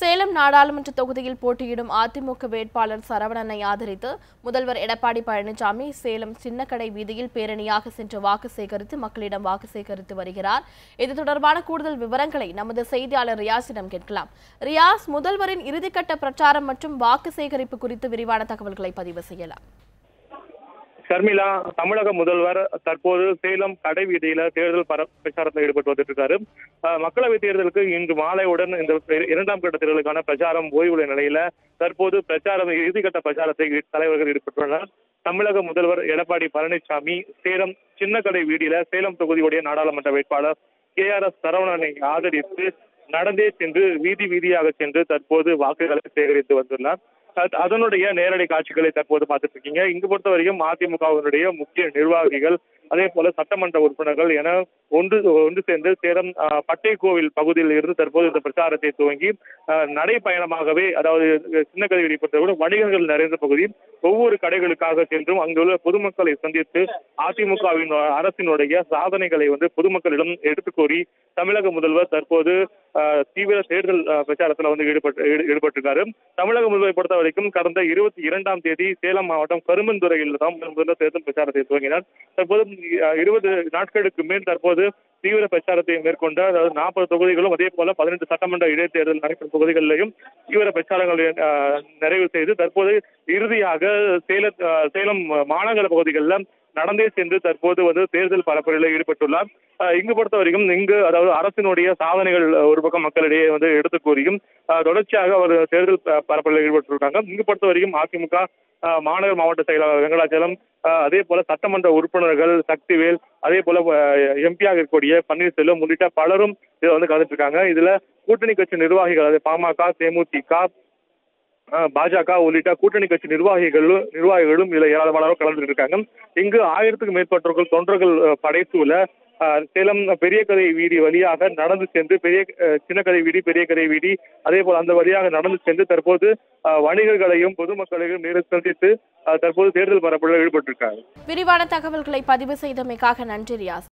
சேலம் நாடாளுமன்ற தொகுதியில் போட்டியிடும் அதிமுக வேட்பாளர் சரவணனை ஆதரித்து முதல்வர் எடப்பாடி பழனிசாமி சேலம் சின்னக்கடை வீதியில் பேரணியாக சென்று வாக்கு சேகரித்து மக்களிடம் வாக்கு சேகரித்து வருகிறார். இது தொடர்பான கூடுதல் விவரங்களை நமது செய்தியாளர் ரியாஸிடம் கேட்கலாம். ரியாஸ் முதல்வரின் இறுதிக்கட்ட பிரச்சாரம் மற்றும் வாக்கு சேகரிப்பு குறித்து விரிவான தகவல்களை பதிவு செய்யலாம். ஷர்மிளா தமிழக முதல்வர் தற்போது சேலம் கடை வீதியில தேர்தல் பர பிரச்சாரத்தில் ஈடுபட்டு வந்துட்டு இருக்காரு மக்களவை தேர்தலுக்கு இன்று மாலையுடன் இந்த இரண்டாம் கட்ட தேர்தலுக்கான பிரச்சாரம் ஓய்வுள்ள நிலையில தற்போது பிரச்சாரம் இறுதிக்கட்ட பிரச்சாரத்தை தலைவர்கள் ஈடுபட்டுள்ளனர். தமிழக முதல்வர் எடப்பாடி பழனிசாமி சேலம் சின்னக்கடை வீதியில சேலம் தொகுதியுடைய நாடாளுமன்ற வேட்பாளர் கே ஆர் எஸ் சரவணனை ஆதரித்து நடந்தே சென்று வீதி வீதியாக சென்று தற்போது வாக்குகளை சேகரித்து வந்துள்ளார். அதனுடைய நேரடி காட்சிகளை தற்போது பார்த்துட்டு இருக்கீங்க இங்கு பொறுத்தவரைக்கும் அதிமுகவினுடைய முக்கிய நிர்வாகிகள் அதே போல சட்டமன்ற உறுப்பினர்கள் என ஒன்று ஒன்று சேர்ந்து சேலம் பட்டை கோவில் பகுதியில் இருந்து தற்போது இந்த பிரச்சாரத்தை துவங்கி அஹ், நடைப்பயணமாகவே அதாவது சின்ன கதையை பொறுத்தவரை வணிகர்கள் நிறைந்த பகுதி ஒவ்வொரு கடைகளுக்காக சென்றும் அங்குள்ள பொதுமக்களை சந்தித்து அதிமுகவின் அரசினுடைய சாதனைகளை வந்து பொதுமக்களிடம் எடுத்துக் கூறி தமிழக முதல்வர் தற்போது தீவிர தேர்தல் பிரச்சாரத்தில் பிரச்சாரத்துல வந்து ஈடுபட்டு ஈடுபட்டிருக்காரு. தமிழக முதல்வரை பொறுத்த வரைக்கும் கடந்த இருபத்தி இரண்டாம் தேதி சேலம் மாவட்டம் கருமந்துறையில் தான் முதல்வர் தேர்தல் பிரச்சாரத்தை துவங்கினார். தற்போது இருபது நாட்களுக்கு மேல் தற்போது தீவிர பிரச்சாரத்தை மேற்கொண்ட அதாவது நாற்பது தொகுதிகளும் அதே போல பதினெட்டு சட்டமன்ற இடைத்தேர்தல் நடைபெறும் தொகுதிகளிலையும் தீவிர பிரச்சாரங்களை நிறைவு செய்து தற்போது இறுதியாக சேல சேலம் மாநகர பகுதிகளில் நடந்தே சென்று தற்போது வந்து தேர்தல் பரப்புரையில் ஈடுபட்டுள்ளார். இங்கு பொறுத்த வரைக்கும் இங்கு அதாவது அரசினுடைய சாதனைகள் ஒரு பக்கம் மக்களிடையே வந்து எடுத்து கூறியும் தொடர்ச்சியாக அவர் தேர்தல் ப- பரப்புரையில் ஈடுபட்டிருக்காங்க. இங்கு பொறுத்த வரைக்கும் அதிமுக மாநகர் மாவட்ட செயலாளர் வெங்கடாச்சலம் அஹ், அதே போல சட்டமன்ற உறுப்பினர்கள் சக்திவேல் அதே போல எம்பியாக இருக்கக்கூடிய பன்னீர்செல்வம் உள்ளிட்ட பலரும் இதை வந்து கலந்துட்டு இருக்காங்க. இதுல கூட்டணி கட்சி நிர்வாகிகள் அதாவது பாமக தேமுதிக பாஜக உள்ளிட்ட கூட்டணி கட்சி நிர்வாகிகளும் நிர்வாகிகளும் இதுல ஏராளமானவர் கலந்துட்டு இருக்காங்க இங்கு ஆயிரத்துக்கும் மேற்பட்டவர்கள் தொண்டர்கள் படைத்துள்ள சேலம் பெரிய கதை வீதி வழியாக நடந்து சென்று பெரிய சின்ன கதை வீதி பெரிய கதை வீதி அதே போல அந்த வழியாக நடந்து சென்று தற்போது வணிகர்களையும் பொதுமக்களையும் நேரில் சந்தித்து தற்போது தேர்தல் பரப்புரையில் ஈடுபட்டிருக்காங்க. விரிவான தகவல்களை பதிவு செய்தமைக்காக நன்றி ரியாஸ்.